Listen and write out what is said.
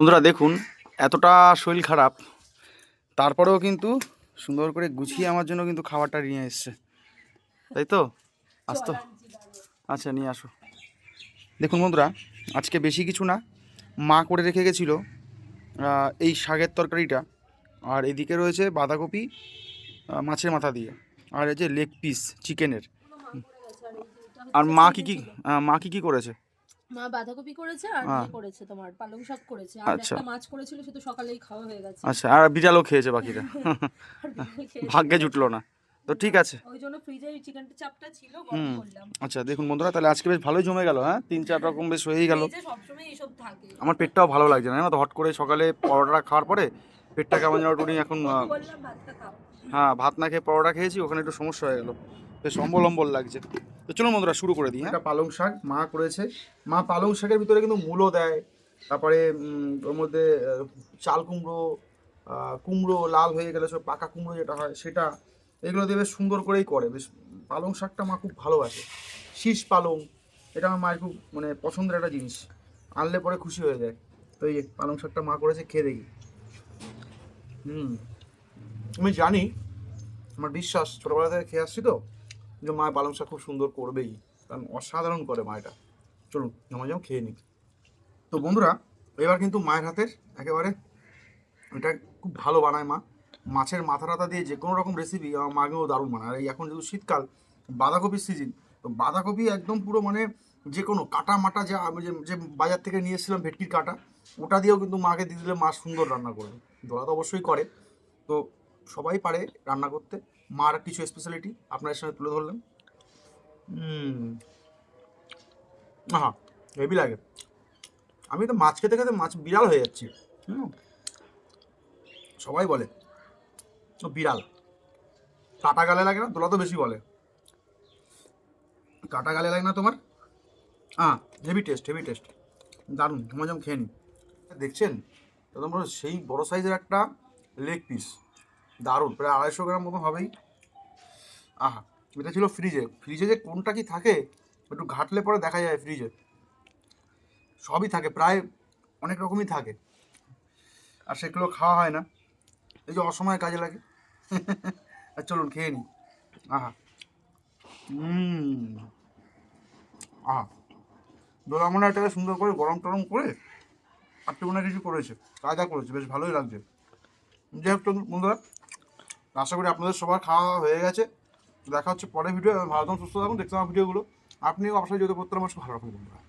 বন্ধুরা দেখুন, এতটা শরীর খারাপ, তারপরেও কিন্তু সুন্দর করে গুছিয়ে আমার জন্য কিন্তু খাবারটা নিয়ে এসছে। তাই তো? আসতো আচ্ছা নিয়ে আসো। দেখুন বন্ধুরা, আজকে বেশি কিছু না, মা করে রেখে গেছিল এই শাকের তরকারিটা, আর এদিকে রয়েছে বাঁধাকপি মাছের মাথা দিয়ে, আর এই যে লেগ পিস চিকেনের আর মা কী কী মা কী কী করেছে? মা বাঁধাকপি করেছে আর। ইয়ে করেছে তোমার পালং শাক করেছে। আর আচ্ছা। একটা মাছ করেছিল সে তো সকালেই খাওয়া হয়ে গেছে। আচ্ছা আর বিড়ালও খেয়েছে খেয়ে- ভাগ্যে জুটলো না। তো ঠিক আছে। ওই জন্য ফ্রিজে চিকেনটা চাপটা ছিল। গরম করলাম। আচ্ছা দেখুন বন্ধুরা তাহলে আজকে বেশ ভালোই জমে গেল হ্যাঁ? তিন চার রকম বেশ হয়েই গেল। সবসময় এইসব থাকে। আমার পেটটাও ভালো লাগছে না তো? হট করে সকালে পরোটা খাওয়ার পরে পেটটা কেমন যেন টুনি এখন হ্যাঁ ভাত না খেয়ে পরোটা খেয়েছি ওখানে একটু সমস্যা হয়ে গেল। বেশ অম্বল অম্বল লাগছে। তো চলুন বন্ধুরা, শুরু করে দিই হ্যাঁ? পালং শাক, মা করেছে। মা পালং শাকের ভিতরে কিন্তু মূলো দেয়। তারপরে ওর মধ্যে চাল কুমড়ো কুমড়ো লাল হয়ে গেলে সব পাকা কুমড়ো যেটা হয়, সেটা এগুলো দিয়ে বেশ সুন্দর করেই করে। বেশ, পালং শাকটা মা খুব ভালোবাসে। শীষ পালং, এটা আমার মায়ের খুব মানে পছন্দের একটা জিনিস। আনলে পরে খুশি হয়ে যায়। তো এই পালং শাকটা মা করেছে, খেয়ে দেখি। হুম। আমি জানি, আমার বিশ্বাস, ছোটোবেলা থেকে খেয়ে আসছি তো? যে মায়ের পালং শাক খুব সুন্দর করবেই। কারণ অসাধারণ করে মা এটা চলুন আমার যেমন খেয়ে নিই। তো বন্ধুরা, এবার কিন্তু মায়ের হাতের একেবারে এটা খুব ভালো বানায় মা। মাছের মাথা টাথা দিয়ে যে কোনো রকম রেসিপি আমার মাকেও দারুণ বানায়। আর এখন যেহেতু শীতকাল, বাঁধাকপির সিজন তো বাঁধাকপি একদম পুরো মানে যে কোনো কাটা মাটা যা আমি যে যে বাজার থেকে নিয়ে এসেছিলাম ভেটকির কাটা, ওটা দিয়েও কিন্তু মাকে দিয়ে দিলে মা সুন্দর রান্না করবে। দোলা তো অবশ্যই করে। তো সবাই পারে রান্না করতে। মার কিছু স্পেশালিটি আপনাদের সঙ্গে তুলে ধরলাম হ্যাঁ হেভি লাগে। আমি তো মাছ খেতে খেতে মাছ বিড়াল হয়ে যাচ্ছি। হুম। সবাই বলে বিড়াল। কাটা গালে লাগে না তোলা তো বেশি বলে। কাটা গালে লাগে না তোমার? হ্যাঁ হেভি টেস্ট হেভি টেস্ট দারুণ যেমন খেয়ে নি দেখছেন? সেই বড় সাইজের একটা লেগ পিস দারুণ, প্রায় আড়াইশো গ্রাম মতো হবেই। আহা, এটা ছিল ফ্রিজে ফ্রিজে যে কোনটা কি থাকে, একটু ঘাটলে পরে দেখা যায় ফ্রিজে সবই থাকে, প্রায় অনেক রকমই থাকে। আর সেগুলো খাওয়া হয় না। এই যে অসময়ে কাজে লাগে। আর চলুন, খেয়ে নিই। আহা। হুম আহা। দোলা মনে এটাকে সুন্দর করে গরম টরম করে আর মনে কিছু করেছে। কাজা করেছে, বেশ ভালোই লাগছে। যাই হোক, বন্ধুরা, আশা করি আপনাদের সবার খাওয়া হয়ে গেছে। দেখা হচ্ছে পরের ভিডিও ভালো থাকুন, সুস্থ থাকুন দেখতে আমার ভিডিওগুলো। আপনিও অবশ্যই যদি করতে আমার ভালো রাখুন বন্ধুরা।